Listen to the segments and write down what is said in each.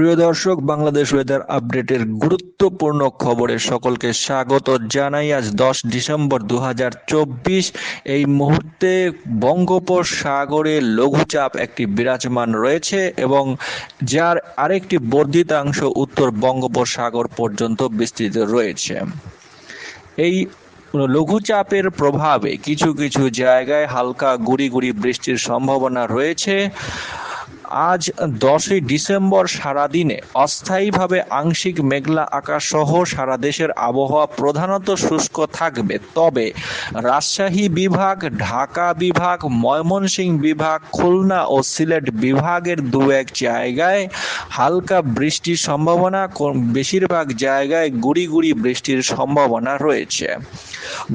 প্রিয় দর্শক, বাংলাদেশ ওয়েদার আপডেটের গুরুত্বপূর্ণ খবরে সকলকে স্বাগত জানাই। আজ দশ ডিসেম্বর দু হাজার চব্বিশ। এই মুহূর্তে বঙ্গোপসাগরে লঘুচাপ একটি বিরাজমান রয়েছে এবং যার আরেকটি বর্ধিতাংশ উত্তর বঙ্গোপসাগর পর্যন্ত বিস্তৃত রয়েছে। এই লঘুচাপের প্রভাবে কিছু কিছু জায়গায় হালকা গুড়ি গুড়ি বৃষ্টির সম্ভাবনা রয়েছে। আজ দশই ডিসেম্বর সারাদিনে অস্থায়ীভাবে আংশিক মেঘলা আকাশ সহ সারা দেশের আবহাওয়া প্রধানত শুষ্ক থাকবে। তবে রাজশাহী বিভাগ, ঢাকা বিভাগ, ময়মনসিংহ বিভাগ, খুলনা ও সিলেট বিভাগের দু এক জায়গায় হালকা বৃষ্টির সম্ভাবনা বেশিরভাগ জায়গায় গুড়ি গুড়ি বৃষ্টির সম্ভাবনা রয়েছে।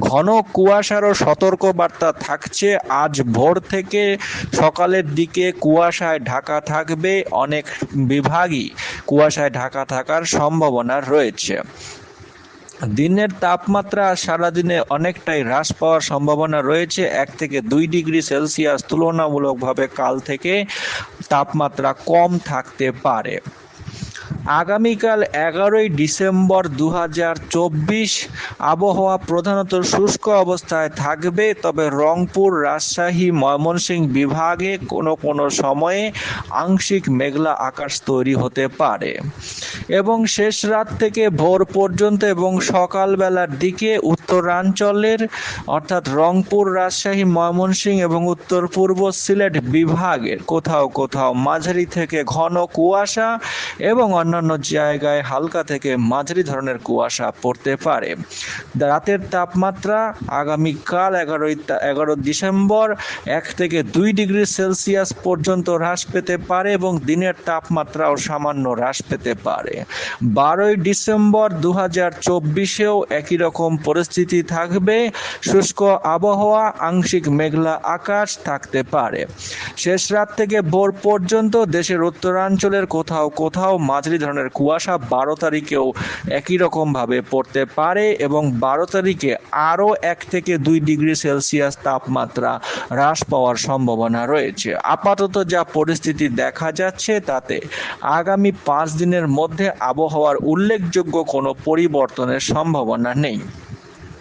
ঘন কুয়াশারও সতর্ক বার্তা থাকছে। আজ ভোর থেকে সকালের দিকে কুয়াশায় ঢাকা থাকবে, অনেক বিভাগই কুয়াশায় ঢাকা থাকার সম্ভাবনা রয়েছে। দিনের তাপমাত্রা সারাদিনে অনেকটাই হ্রাস পাওয়ার সম্ভাবনা রয়েছে, এক থেকে দুই ডিগ্রি সেলসিয়াস তুলনামূলকভাবে কাল থেকে তাপমাত্রা কম থাকতে পারে। আগামীকাল এগারোই ডিসেম্বর দু হাজার চব্বিশ আবহাওয়া প্রধানত শুষ্ক অবস্থায় থাকবে, তবে রংপুর, রাজশাহী, ময়মনসিংহ বিভাগে কোনো কোনো সময়ে আংশিক মেঘলা আকাশ তৈরি হতে পারে। এবং শেষ রাত থেকে ভোর পর্যন্ত এবং সকালবেলার দিকে উত্তরাঞ্চলের, অর্থাৎ রংপুর, রাজশাহী, ময়মনসিংহ এবং উত্তর পূর্ব সিলেট বিভাগের কোথাও কোথাও মাঝারি থেকে ঘন কুয়াশা এবং অন্যান্য জায়গায় হালকা থেকে মাঝারি ধরনের কুয়াশা পড়তে পারে। রাতের তাপমাত্রা আগামীকাল এগারোই এগারো ডিসেম্বর এক থেকে দুই ডিগ্রি সেলসিয়াস পর্যন্ত হ্রাস পেতে পারে এবং দিনের তাপমাত্রাও সামান্য হ্রাস পেতে পারে। বারোই ডিসেম্বর দু হাজার চব্বিশেও একই রকম পরিস্থিতি থাকবে। শুষ্ক আবহাওয়া, আংশিক মেঘলা আকাশ থাকতে পারে। শেষ রাত থেকে ভোর পর্যন্ত দেশের উত্তরাঞ্চলের কোথাও কোথাও মাঝারি ধরনের কুয়াশা বারো তারিখেও একই রকমভাবে পড়তে পারে এবং বারো তারিখে আরও এক থেকে দুই ডিগ্রি সেলসিয়াস তাপমাত্রা হ্রাস পাওয়ার সম্ভাবনা রয়েছে। আপাতত যা পরিস্থিতি দেখা যাচ্ছে তাতে আগামী পাঁচ দিনের মধ্যে আবহাওয়ার উল্লেখযোগ্য কোনো পরিবর্তনের সম্ভাবনা নেই।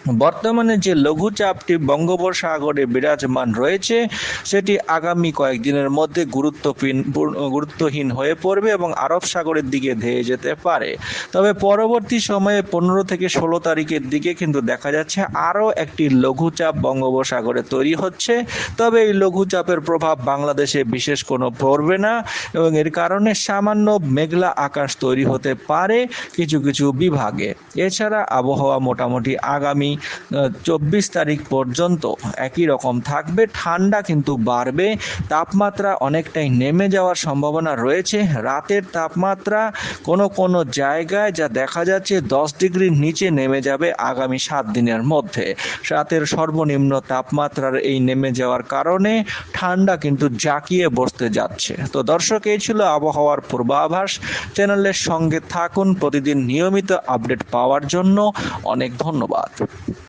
বর্তমানে যে লঘুচাপটি বঙ্গোপসাগরে বিরাজমান রয়েছে, সেটি আগামী কয়েকদিনের মধ্যে গুরুত্বহীন গুরুত্বহীন হয়ে পড়বে এবং আরব সাগরের দিকে ধেয়ে যেতে পারে। তবে পরবর্তী সময়ে পনেরো থেকে ষোলো তারিখের দিকে কিন্তু দেখা যাচ্ছে আরও একটি লঘুচাপ বঙ্গোপসাগরে তৈরি হচ্ছে। তবে এই লঘুচাপের প্রভাব বাংলাদেশে বিশেষ কোনো পড়বে না এবং এর কারণে সামান্য মেঘলা আকাশ তৈরি হতে পারে কিছু কিছু বিভাগে। এছাড়া আবহাওয়া মোটামুটি আগামী চব্বিশ তারিখ পর্যন্ত একই রকম থাকবে। ঠান্ডা কিন্তু বাড়বে। তাপমাত্রা অনেকটাই নেমে যাওয়ার সম্ভাবনা রয়েছে। রাতের তাপমাত্রা কোনো কোনো জায়গায় যা দেখা যাচ্ছে দশ ডিগ্রির নিচে নেমে যাবে আগামী সাত দিনের মধ্যে। রাতের সর্বনিম্ন তাপমাত্রার এই নেমে যাওয়ার কারণে ঠান্ডা কিন্তু জাকিয়ে বসতে যাচ্ছে। তো দর্শক, এই ছিল আবহাওয়ার পূর্বাভাস। চ্যানেলের সঙ্গে থাকুন। প্রতিদিন নিয়মিত আপডেট পাওয়ার জন্য অনেক ধন্যবাদ।